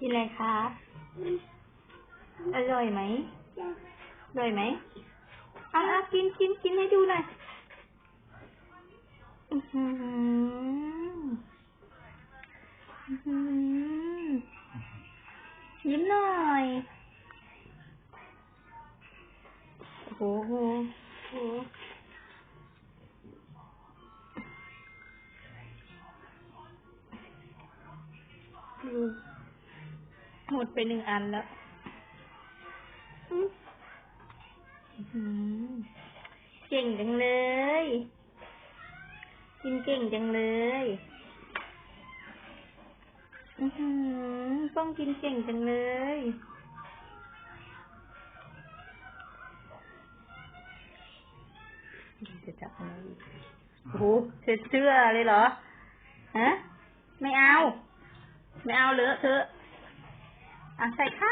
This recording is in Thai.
กินอะไรครับ อร่อยไหมอร่อยไหมเอาเอากินกินกินให้ดูหน่อยอื้อหืออื้อหือยิ้มหน่อยโอ้โหโอ้โหดู หมดไปหนึ่งอันแล้วอื้อหือเก่งจังเลย กินเก่งจังเลยอือหือต้องกินเก่งจังเลย จะจับอะไรอีกโอ้โหเสื้อเสื้อเลยเหรอ ฮะ ไม่เอา ไม่เอาเลอะเธอะ อะใส่ข้า